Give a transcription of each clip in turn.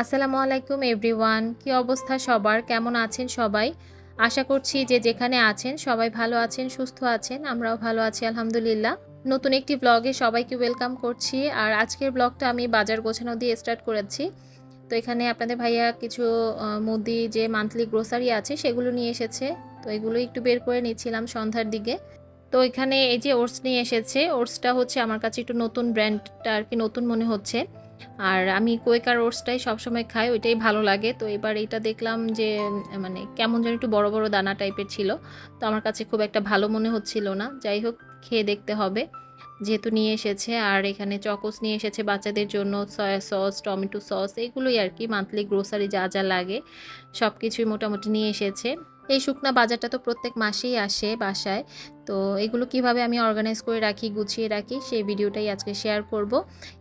আসসালামু আলাইকুম এভরিওয়ান। কি অবস্থা সবার? কেমন আছেন সবাই? আশা করছি যে যেখানে আছেন সবাই ভালো আছেন, সুস্থ আছেন, আমরাও ভালো আছি, আলহামদুলিল্লাহ। নতুন একটি ব্লগে সবাইকে ওয়েলকাম করছি। আর আজকের ব্লগটা আমি বাজার গোছানো দিয়ে স্টার্ট করেছি। তো এখানে আপনাদের ভাইয়া কিছু মুদি, যে মান্থলি গ্রোসারি আছে সেগুলো নিয়ে এসেছে। তো এগুলো একটু বের করে নিচ্ছিলাম সন্ধ্যার দিকে। তো এখানে এই যে ওটস নিয়ে এসেছে ওটসটা হচ্ছে আমার কাছে একটু নতুন ব্র্যান্ডটা আর কি, নতুন মনে হচ্ছে। আর আমি কোয়েকার ওটসটাই সবসময় খাই, ওইটাই ভালো লাগে। তো এবার এটা দেখলাম যে মানে কেমন যেন একটু বড় বড় দানা টাইপের ছিল। তো আমার কাছে খুব একটা ভালো মনে হচ্ছিল না। যাই হোক, খেয়ে দেখতে হবে। যেহেতু নিয়ে এসেছে, আর এখানে চকোস নিয়ে এসেছে বাচ্চাদের জন্য, সয়া সস, টমেটো সস, এগুলোই আর কি মান্থলি গ্রোসারি যা যা লাগে সব কিছুই মোটামুটি নিয়ে এসেছে। এই শুকনা বাজারটা তো প্রত্যেক মাসেই আসে বাসায়। তো এগুলো কীভাবে আমি অর্গানাইজ করে রাখি, গুছিয়ে রাখি, সেই ভিডিওটাই আজকে শেয়ার করব।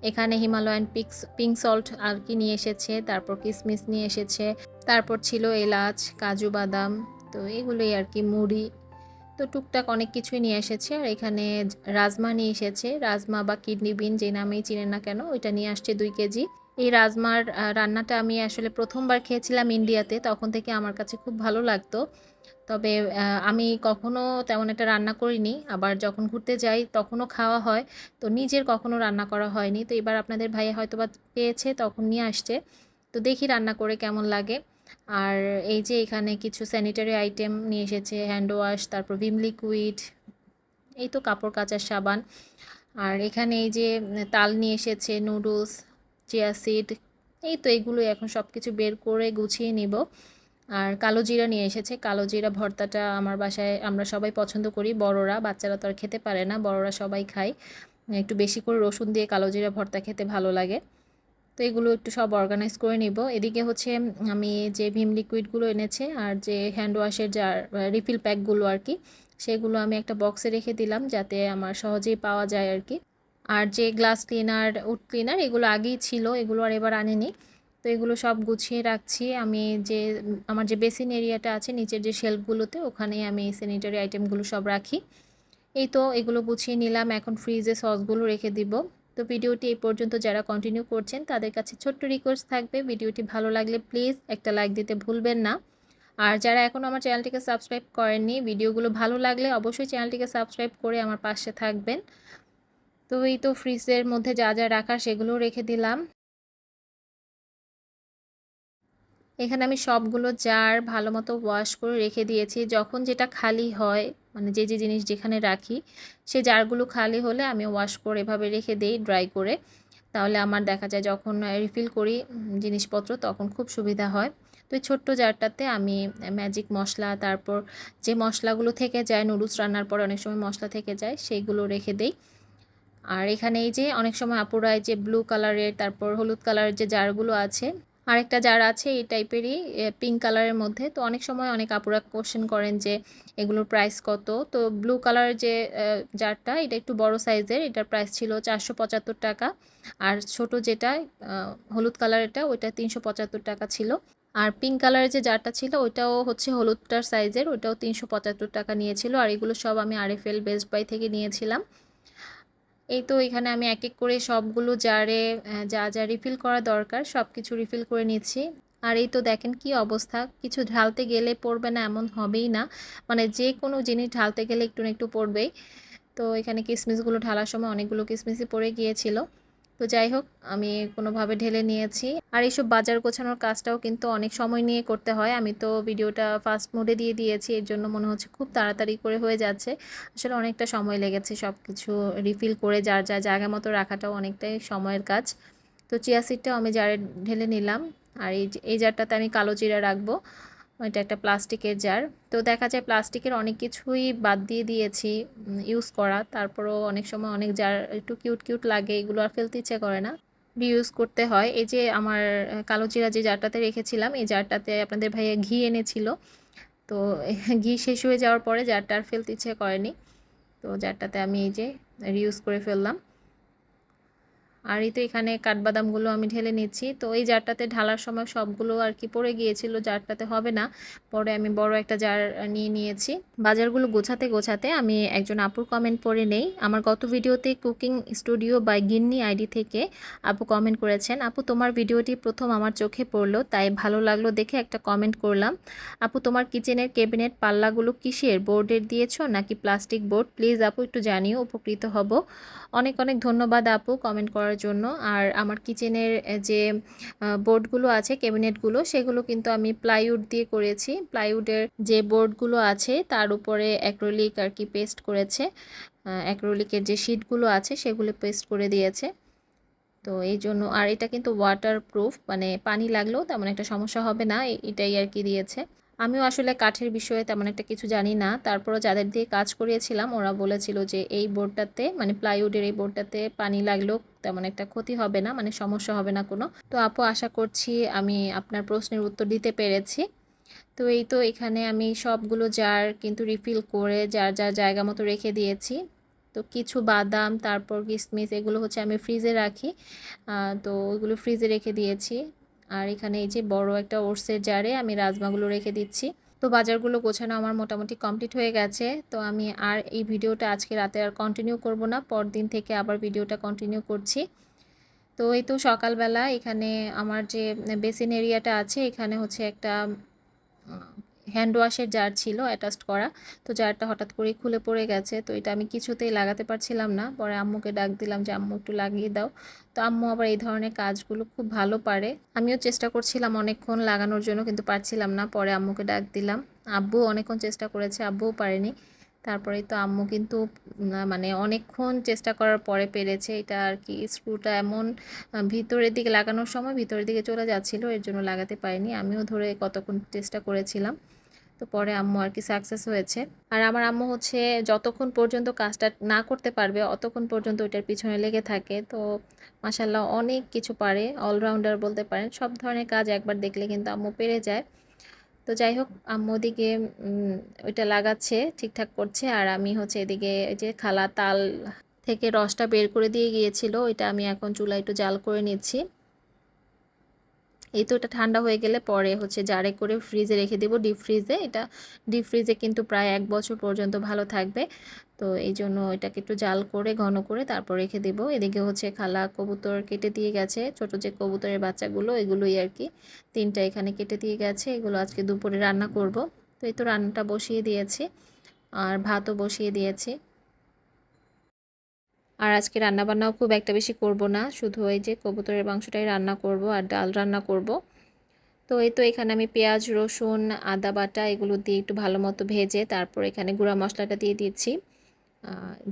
এখানে হিমালয়ান পিক্স পিঙ্ক সল্ট আর কি নিয়ে এসেছে, তারপর কিসমিস নিয়ে এসেছে, তারপর ছিল এলাচ, কাজু বাদাম, তো এগুলোই আর কি মুড়ি। তো টুকটাক অনেক কিছুই নিয়ে এসেছে আর এখানে রাজমা নিয়ে এসেছে। রাজমা বা কিডনি বিন যে নামেই চিনেন না কেন, ওইটা নিয়ে আসছে দুই কেজি। এই রাজমার রান্নাটা আমি আসলে প্রথমবার খেয়েছিলাম ইন্ডিয়াতে, তখন থেকে আমার কাছে খুব ভালো লাগতো। তবে আমি কখনো তেমন একটা রান্না করিনি। আবার যখন ঘুরতে যাই, তখনও খাওয়া হয়। তো নিজের কখনো রান্না করা হয়নি। তো এবার আপনাদের ভাইয়া হয়তো বা পেয়েছে, তখন নিয়ে আসছে। তো দেখি রান্না করে কেমন লাগে। আর এই যে এখানে কিছু স্যানিটারি আইটেম নিয়ে এসেছে হ্যান্ড ওয়াশ তারপর ভিম লিকুইড এই তো কাপড় কাচার সাবান। আর এখানে এই যে তাল নিয়ে এসেছে নুডলস চিয়া সিড এই তো এগুলো এখন সব কিছু বের করে গুছিয়ে নিব। আর কালো জিরা নিয়ে এসেছে। কালো জিরা ভর্তাটা আমার বাসায় আমরা সবাই পছন্দ করি। বড়রা, বাচ্চারা তো আর খেতে পারে না, বড়রা সবাই খায়। একটু বেশি করে রসুন দিয়ে কালো জিরা ভর্তা খেতে ভালো লাগে। তো এগুলো একটু সব অর্গানাইজ করে নিব। এদিকে হচ্ছে আমি যে ভিম লিকুইডগুলো এনেছে আর যে হ্যান্ড ওয়াশের যা রিফিল প্যাকগুলো আর কি, সেগুলো আমি একটা বক্সে রেখে দিলাম যাতে আমার সহজেই পাওয়া যায় আর কি। আর যে গ্লাস ক্লিনার উড ক্লিনার এগুলো আগেই ছিল, এগুলো আর এবার আনিনি। তো এগুলো সব গুছিয়ে রাখছি। আমি যে, আমার যে বেসিন এরিয়াটা আছে, নিচের যে শেলফগুলোতে ওখানে আমি স্যানিটারি আইটেমগুলো সব রাখি। এই তো, এগুলো গুছিয়ে নিলাম। এখন ফ্রিজে সসগুলো রেখে দিব। তো ভিডিওটি এই পর্যন্ত। যারা কন্টিনিউ করছেন, তাদের কাছে ছোট্ট রিকোয়েস্ট থাকবে। ভিডিওটি ভালো লাগলে প্লিজ একটা লাইক দিতে ভুলবেন না। আর যারা এখনও আমার চ্যানেলটিকে সাবস্ক্রাইব করেননি, ভিডিওগুলো ভালো লাগলে অবশ্যই চ্যানেলটিকে সাবস্ক্রাইব করে আমার পাশে থাকবেন। তো এই তো ফ্রিজের মধ্যে যা যা রাখা সেগুলো রেখে দিলাম। এখানে আমি সবগুলো জার ভালো মতো ওয়াশ করে রেখে দিয়েছি। যখন যেটা খালি হয় মানে যে যে জিনিস যেখানে রাখি, সে জারগুলো খালি হলে আমি ওয়াশ করে এভাবে রেখে দিই ড্রাই করে। তাহলে আমার দেখা যায় যখন রিফিল করি জিনিসপত্র, তখন খুব সুবিধা হয়। তো এই ছোট্ট জারটাতে আমি ম্যাজিক মশলা, তারপর যে মশলাগুলো থেকে যায়, নুডলস রান্নার পরে অনেক সময় মশলা থেকে যায় সেইগুলো রেখে দেই। আর এখানে এই যে অনেক সময় আপুরা যে ব্লু কালারের তারপর হলুদ কালারের যে জারগুলো আছে, আরেকটা জার আছে এই টাইপেরই পিঙ্ক কালারের মধ্যে। তো অনেক সময় অনেক আপুরা কোশ্চেন করেন যে এগুলোর প্রাইস কত? তো ব্লু কালারের যে জারটা এটা একটু বড় সাইজের এটার প্রাইস ছিল চারশো পঁচাত্তর টাকা। আর ছোট যেটা হলুদ কালারেরটা ওইটা তিনশো পঁচাত্তর টাকা ছিল। আর পিঙ্ক কালারের যে জারটা ছিল, ওইটাও হচ্ছে হলুদটার সাইজের ওইটাও তিনশো পঁচাত্তর টাকা নিয়েছিল। আর এগুলো সব আমি আরএফএল বেস্ট বাই থেকে নিয়েছিলাম। এই তো এখানে আমি এক এক করে সবগুলো জারে যা যা রিফিল করা দরকার সব কিছু রিফিল করে নিচ্ছি। আর এই তো দেখেন কি অবস্থা, কিছু ঢালতে গেলে পড়বে না, এমন হবেই না। মানে যে কোনো জিনিস ঢালতে গেলে একটু না একটু পড়বেই। তো এখানে কিসমিসগুলো ঢালার সময় অনেকগুলো কিসমিসই পড়ে গিয়েছিল। তো যাই হোক, আমি কোনোভাবে ঢেলে নিয়েছি। আর এইসব বাজার গোছানোর কাজটাও কিন্তু অনেক সময় নিয়ে করতে হয়। আমি তো ভিডিওটা ফাস্ট মোডে দিয়ে দিয়েছি, এর জন্য মনে হচ্ছে খুব তাড়াতাড়ি করে হয়ে যাচ্ছে। আসলে অনেকটা সময় লেগেছে সব কিছু রিফিল করে, যার যা জায়গা মতো রাখাটাও অনেকটাই সময়ের কাজ। তো চিয়া সিডটাও আমি জারে ঢেলে নিলাম। আর এই এই জারটাতে আমি কালো জিরা রাখব। এটা একটা প্লাস্টিকের জার তো দেখা যায় প্লাস্টিকের অনেক কিছুই বাদ দিয়ে দিয়েছি ইউজ করা। তারপরও অনেক সময় অনেক জার একটু কিউট কিউট লাগে, এগুলো আর ফেলতে ইচ্ছে করে না। রিউজ করতে হয়। এই যে আমার কালো জিরা যে জারটাতে রেখেছিলাম, এই জারটাতে আপনাদের ভাইয়া ঘি এনেছিল। তো ঘি শেষ হয়ে যাওয়ার পরে জারটা আর ফেলতে ইচ্ছে করেনি। তো জারটাতে আমি এই যে রিউজ করে ফেললাম। আর এই তো এখানে কাঠবাদামগুলো আমি ঢেলে নিচ্ছি। তো এই জারটাতে ঢালার সময় সবগুলো আর কি পড়ে গিয়েছিল, জারটাতে হবে না। পরে আমি বড় একটা জার নিয়ে নিয়েছি। বাজারগুলো গোছাতে গোছাতে আমি একজন আপুর কমেন্ট পড়ে নেই। আমার গত ভিডিওতে cooking studio by Ginni ID থেকে আপু কমেন্ট করেছেন, আপু, তোমার ভিডিওটি প্রথম আমার চোখে পড়ল, তাই ভালো লাগল দেখে একটা কমেন্ট করলাম। আপু, তোমার কিচেনের ক্যাবিনেট পাল্লাগুলো কিসের? বোর্ডের দিয়েছ নাকি প্লাস্টিক বোর্ড? প্লিজ আপু, একটু জানিও, উপকৃত হব। অনেক অনেক ধন্যবাদ আপু কমেন্ট করার জন্য। আর আমার কিচেনের যে বোর্ডগুলো আছে, ক্যাবিনেটগুলো, সেগুলো কিন্তু আমি প্লাইউড দিয়ে করেছি। প্লাইউডের যে বোর্ডগুলো আছে, তার উপরে অ্যাক্রোলিক আর কি পেস্ট করেছে। অ্যাক্রোলিকের যে শিটগুলো আছে, সেগুলো পেস্ট করে দিয়েছে। তো এই জন্য, আর এটা কিন্তু ওয়াটার প্রুফ মানে পানি লাগলেও তেমন একটা সমস্যা হবে না এটাই আর কি দিয়েছে। আমিও আসলে কাঠের বিষয়ে তেমন একটা কিছু জানি না। তারপরও যাদের দিয়ে কাজ করিয়েছিলাম, ওরা বলেছিল যে এই বোর্ডটাতে মানে প্লাইউডের এই বোর্ডটাতে পানি লাগলেও তেমন একটা ক্ষতি হবে না মানে সমস্যা হবে না কোনো। তো আপু, আশা করছি আমি আপনার প্রশ্নের উত্তর দিতে পেরেছি। তো এই তো এখানে আমি সবগুলো জার কিন্তু রিফিল করে যার যার জায়গা মতো রেখে দিয়েছি। তো কিছু বাদাম, তারপর কিশমিশ এগুলো হচ্ছে আমি ফ্রিজে রাখি। তো ওইগুলো ফ্রিজে রেখে দিয়েছি। আর এখানে এই যে বড় একটা ওটসের জারে আমি রাজমাগুলো রেখে দিচ্ছি। তো বাজারগুলো গোছানো আমার মোটামুটি কমপ্লিট হয়ে গেছে। তো আমি আর এই ভিডিওটা আজকে রাতে আর কন্টিনিউ করব না, পরদিন থেকে আবার ভিডিওটা কন্টিনিউ করছি। তো এই তো সকালবেলা এখানে আমার যে বেসিন এরিয়াটা আছে, এখানে হচ্ছে একটা হ্যান্ড ওয়াশের জার ছিল অ্যাটাচড করা। তো জারটা হঠাৎ করেই খুলে পড়ে গেছে। তো এটা আমি কিছুতেই লাগাতে পারছিলাম না। পরে আম্মুকে ডাক দিলাম যে, আম্মু, একটু লাগিয়ে দাও। তো আম্মু আবার এই ধরনের কাজগুলো খুব ভালো পারে। আমিও চেষ্টা করছিলাম অনেকক্ষণ লাগানোর জন্য, কিন্তু পারছিলাম না। পরে আম্মুকে ডাক দিলাম। আব্বু অনেকক্ষণ চেষ্টা করেছে, আব্বুও পারেনি। তারপরেই তো আম্মু কিন্তু মানে অনেকক্ষণ চেষ্টা করার পরে পেরেছে। এটা আর কি স্ক্রুটা এমন ভিতরের দিকে লাগানোর সময় ভিতরের দিকে চলে যাচ্ছিল, এর জন্য লাগাতে পারিনি। আমিও ধরে কতক্ষণ চেষ্টা করেছিলাম। তো পরে আম্মু আর কি সাকসেস হয়েছে। আর আমার আম্মু হচ্ছে যতক্ষণ পর্যন্ত কাজটা না করতে পারবে, অতক্ষণ পর্যন্ত ওইটার পিছনে লেগে থাকে। তো মাসাল্লাহ অনেক কিছু পারে অলরাউন্ডার বলতে পারেন, সব ধরনের কাজ একবার দেখলে কিন্তু আম্মু পেরে যায়। তো যাই হোক, আম্মু ওদিকে ওইটা লাগাচ্ছে, ঠিকঠাক করছে। আর আমি হচ্ছে এদিকে ওই যে খালা তাল থেকে রসটা বের করে দিয়ে গিয়েছিল, ওইটা আমি এখন চুলা একটু জাল করে নিচ্ছি। এই তো এটা ঠান্ডা হয়ে গেলে পরে হচ্ছে জারে করে ফ্রিজে রেখে দেবো ডিপ ফ্রিজে এটা ডিপ ফ্রিজে কিন্তু প্রায় এক বছর পর্যন্ত ভালো থাকবে। তো এই জন্য এটাকে একটু জাল করে, ঘন করে তারপর রেখে দেবো। এদিকে হচ্ছে খালা কবুতর কেটে দিয়ে গেছে, ছোট যে কবুতরের বাচ্চাগুলো, এগুলোই আর কি। তিনটা এখানে কেটে দিয়ে গেছে, এগুলো আজকে দুপুরে রান্না করব। তো এই তো রান্নাটা বসিয়ে দিয়েছি, আর ভাতও বসিয়ে দিয়েছি। আর আজকে রান্নাবান্নাও খুব একটা বেশি করব না। শুধু ওই যে কবুতরের মাংসটাই রান্না করব আর ডাল রান্না করব। তো এই তো এখানে আমি পেঁয়াজ, রসুন, আদা বাটা এগুলো দিয়ে একটু ভালো মতো ভেজে তারপর এখানে গুঁড়া মশলাটা দিয়ে দিচ্ছি।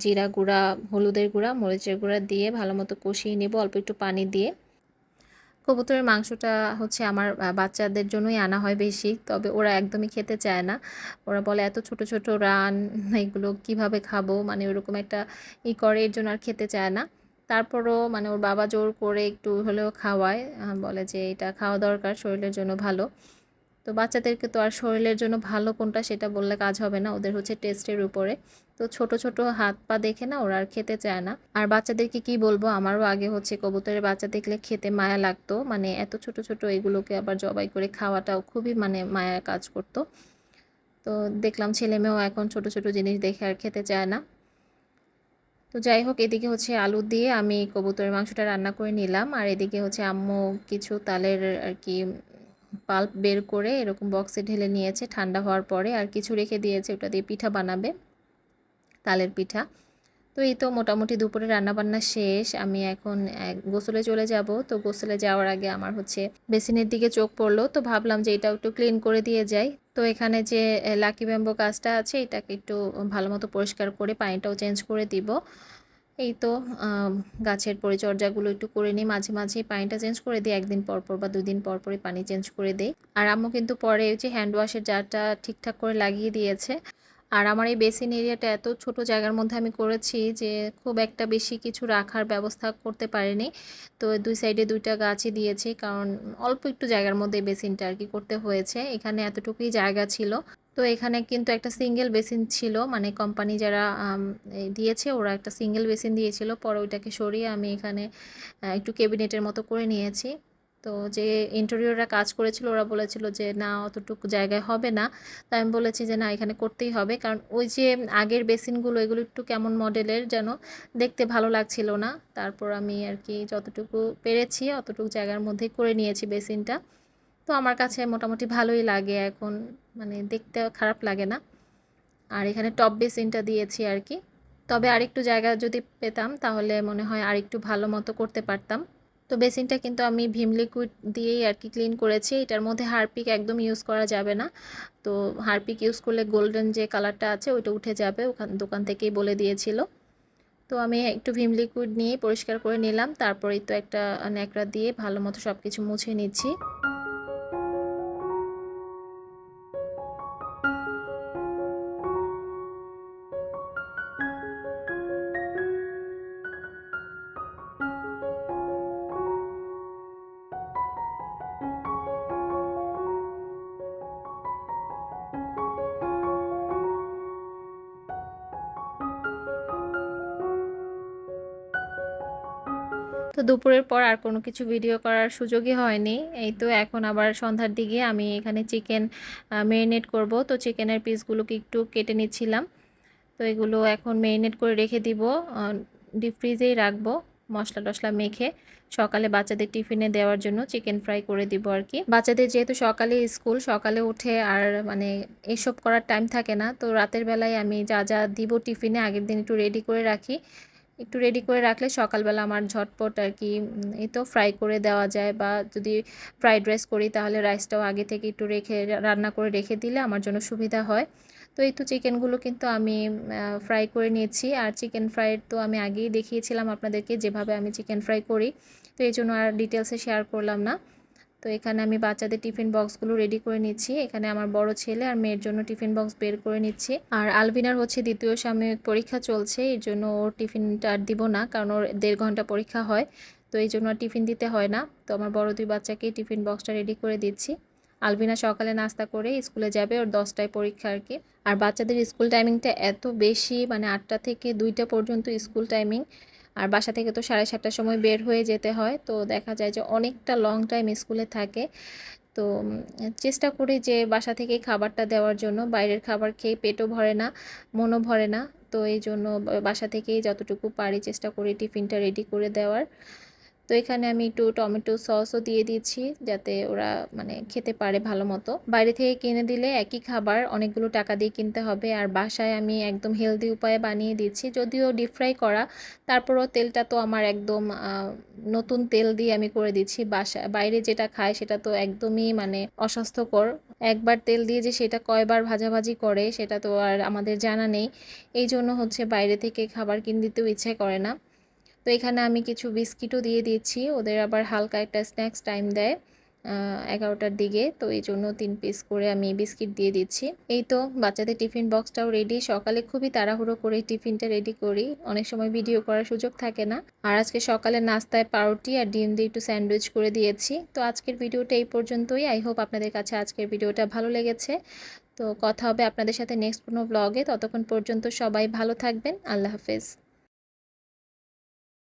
জিরা গুঁড়া, হলুদের গুঁড়া, মরিচের গুঁড়া দিয়ে ভালো মতো কষিয়ে নেব, অল্প একটু পানি দিয়ে। কবুতরের মাংসটা হচ্ছে আমার বাচ্চাদের জন্যই আনা হয় বেশি, তবে ওরা একদমই খেতে চায় না। ওরা বলে, এত ছোট ছোট রান, এগুলো কীভাবে খাব? মানে ওরকম একটা ই করে, এর জন্য আর খেতে চায় না। তারপরও মানে ওর বাবা জোর করে একটু হলেও খাওয়ায় বলে যে, এটা খাওয়া দরকার, শরীরের জন্য ভালো। তো বাচ্চাদেরকে তো আর শরীরের জন্য ভালো কোনটা সেটা বললে কাজ হবে না, ওদের হচ্ছে টেস্টের উপরে। তো ছোট ছোট হাত পা দেখে না ওরা আর খেতে চায় না। আর বাচ্চাদেরকে কি বলব, আমারও আগে হচ্ছে কবুতরের বাচ্চা দেখলে খেতে মায়া লাগতো। মানে এত ছোট ছোট এগুলোকে আবার জবাই করে খাওয়াটাও খুবই মানে মায়া কাজ করতো। তো দেখলাম ছেলে মেয়েও এখন ছোট ছোট জিনিস দেখে আর খেতে চায় না। তো যাই হোক, এদিকে হচ্ছে আলু দিয়ে আমি কবুতরের মাংসটা রান্না করে নিলাম। আর এদিকে হচ্ছে আম্মু কিছু তালের আর কি পাল্প বের করে এরকম বক্সে ঢেলে নিয়েছে। ঠান্ডা হওয়ার পরে আর কিছু রেখে দিয়েছে, ওটা দিয়ে পিঠা বানাবে, তালের পিঠা। তো এই তো মোটামুটি দুপুরে রান্নাবান্না শেষ। আমি এখন গোসলে চলে যাব। তো গোসলে যাওয়ার আগে আমার হচ্ছে বেসিনের দিকে চোখ পড়ল। তো ভাবলাম যে এটাও একটু ক্লিন করে দিয়ে যাই। তো এখানে যে লাকি ব্যাম্বো গাছটা আছে, এটাকে একটু ভালো মতো পরিষ্কার করে পানিটাও চেঞ্জ করে দিব। এই তো গাছের পরিচর্যাগুলো একটু করে নিই। মাঝে মাঝে পানিটা চেঞ্জ করে দিই, একদিন পর পর বা দুদিন পর পরই পানি চেঞ্জ করে দিই। আর আম্মু কিন্তু পরে ওই যে হ্যান্ড ওয়াশের জারটা ঠিকঠাক করে লাগিয়ে দিয়েছে। আর আমার এই বেসিন এরিয়াটা এত ছোট জায়গার মধ্যে আমি করেছি যে খুব একটা বেশি কিছু রাখার ব্যবস্থা করতে পারিনি। তো দুই সাইডে দুইটা গাছই দিয়েছি, কারণ অল্প একটু জায়গার মধ্যে বেসিনটা আর কি করতে হয়েছে। এখানে এতটুকুই জায়গা ছিল। তো এখানে কিন্তু একটা সিঙ্গেল বেসিন ছিল। মানে কোম্পানি যারা দিয়েছে ওরা একটা সিঙ্গেল বেসিন দিয়েছিল। পরে ওইটাকে সরিয়ে আমি এখানে একটু ক্যাবিনেটের মতো করে নিয়েছি। তো যে ইন্টেরিয়ররা কাজ করেছিল ওরা বলেছিল যে, না, অতটুকু জায়গায় হবে না। তাই আমি বলেছি যে, না, এখানে করতেই হবে। কারণ ওই যে আগের বেসিনগুলো, এগুলো একটু কেমন মডেলের যেন দেখতে ভালো লাগছিল না। তারপর আমি আর কি যতটুকু পেরেছি, অতটুকু জায়গার মধ্যেই করে নিয়েছি বেসিনটা। তো আমার কাছে মোটামুটি ভালোই লাগে এখন। মানে দেখতে খারাপ লাগে না। আর এখানে টপ বেসিনটা দিয়েছি আর কি। তবে আরেকটু জায়গা যদি পেতাম, তাহলে মনে হয় আরেকটু ভালো মতো করতে পারতাম। তো বেসিনটা কিন্তু আমি ভীম লিকুইড দিয়েই আর কি ক্লিন করেছি। এটার মধ্যে হারপিক একদম ইউজ করা যাবে না। তো হারপিক ইউজ করলে গোল্ডেন যে কালারটা আছে, ওইটা উঠে যাবে। ওখান, দোকান থেকেই বলে দিয়েছিল। তো আমি একটু ভীম লিকুইড নিয়ে পরিষ্কার করে নিলাম। তারপরেই তো একটা ন্যাকড়া দিয়ে ভালো মতো সব কিছু মুছে নিচ্ছি। তো দুপুরের পর আর কোনো কিছু ভিডিও করার সুযোগই হয়নি। এই তো এখন আবার সন্ধ্যার দিকে আমি এখানে চিকেন মেরিনেট করব। তো চিকেনের পিসগুলোকে একটু কেটে নিচ্ছিলাম। তো এগুলো এখন মেরিনেট করে রেখে দিব। ডিপ ফ্রিজেই রাখব মশলা টশলা মেখে। সকালে বাচ্চাদের টিফিনে দেওয়ার জন্য চিকেন ফ্রাই করে দিব আর কি। বাচ্চাদের যেহেতু সকালে স্কুল সকালে উঠে আর মানে এসব করার টাইম থাকে না, তো রাতের বেলায় আমি যা যা দিব টিফিনে আগের দিন একটু রেডি করে রাখি। একটু রেডি করে রাখলে সকালবেলা আমার ঝটপট আর কি এই তো ফ্রাই করে দেওয়া যায় বা যদি ফ্রাইড রাইস করি তাহলে রাইসটাও আগে থেকে একটু রেখে, রান্না করে রেখে দিলে আমার জন্য সুবিধা হয়। তো এই তো চিকেনগুলো কিন্তু আমি ফ্রাই করে নিয়েছি। আর চিকেন ফ্রাইড তো আমি আগেই দেখিয়েছিলাম আপনাদেরকে যেভাবে আমি চিকেন ফ্রাই করি। তো এই জন্য আর ডিটেলসে শেয়ার করলাম না। তো এখানে আমি বাচ্চাদের টিফিন বক্সগুলো রেডি করে নিচ্ছি। এখানে আমার বড় ছেলে আর মেয়ের জন্য টিফিন বক্স বের করে নিচ্ছি। আর আলভিনার হচ্ছে দ্বিতীয় সাময়িক পরীক্ষা চলছে, এর জন্য ওর টিফিনটা আর দিব না, কারণ ওর দেড় ঘণ্টা পরীক্ষা হয়, তো এই জন্য টিফিন দিতে হয় না। তো আমার বড় দুই বাচ্চাকেই টিফিন বক্সটা রেডি করে দিচ্ছি। আলভিনা সকালে নাস্তা করে স্কুলে যাবে, ওর দশটায় পরীক্ষা আর কি। আর বাচ্চাদের স্কুল টাইমিংটা এত বেশি মানে আটটা থেকে দুইটা পর্যন্ত স্কুল টাইমিং আর বাসা থেকে তো সাড়ে সাতটার সময় বের হয়ে যেতে হয়। তো দেখা যায় যে অনেকটা লং টাইম স্কুলে থাকে। তো চেষ্টা করি যে বাসা থেকে খাবারটা দেওয়ার জন্য। বাইরের খাবার খেয়ে পেটও ভরে না, মনও ভরে না। তো এই জন্য বাসা থেকেই যতটুকু পারি চেষ্টা করি টিফিনটা রেডি করে দেওয়ার। তো এখানে আমি একটু টমেটো সসও দিয়ে দিচ্ছি যাতে ওরা মানে খেতে পারে ভালো মতো। বাইরে থেকে কিনে দিলে একই খাবার, অনেকগুলো টাকা দিয়ে কিনতে হবে। আর বাসায় আমি একদম হেলদি উপায়ে বানিয়ে দিচ্ছি। যদিও ডিপ ফ্রাই করা, তারপরও তেলটা তো আমার একদম নতুন তেল দিয়ে আমি করে দিচ্ছি। বাসা, বাইরে যেটা খায় সেটা তো একদমই মানে অস্বাস্থ্যকর। একবার তেল দিয়ে যে সেটা কয়বার ভাজাভাজি করে, সেটা তো আর আমাদের জানা নেই। এই জন্য হচ্ছে বাইরে থেকে খাবার কিনে দিতেও ইচ্ছে করে না। তো এখানে আমি কিছু বিস্কিটও দিয়ে দিচ্ছি। ওদের আবার হালকা একটা স্ন্যাক্স টাইম দেয় এগারোটার দিকে। তো এই জন্য তিন পিস করে আমি বিস্কিট দিয়ে দিচ্ছি। এই তো বাচ্চাদের টিফিন বক্সটাও রেডি সকালে খুবই তাড়াহুড়ো করে টিফিনটা রেডি করি। অনেক সময় ভিডিও করার সুযোগ থাকে না। আর আজকে সকালে নাস্তায় পাউরুটি আর ডিম দিয়ে একটু স্যান্ডউইচ করে দিয়েছি। তো আজকের ভিডিওটা এই পর্যন্তই। আই হোপ আপনাদের কাছে আজকের ভিডিওটা ভালো লেগেছে। তো কথা হবে আপনাদের সাথে নেক্সট কোনো ব্লগে ততক্ষণ পর্যন্ত সবাই ভালো থাকবেন। আল্লাহ হাফেজ।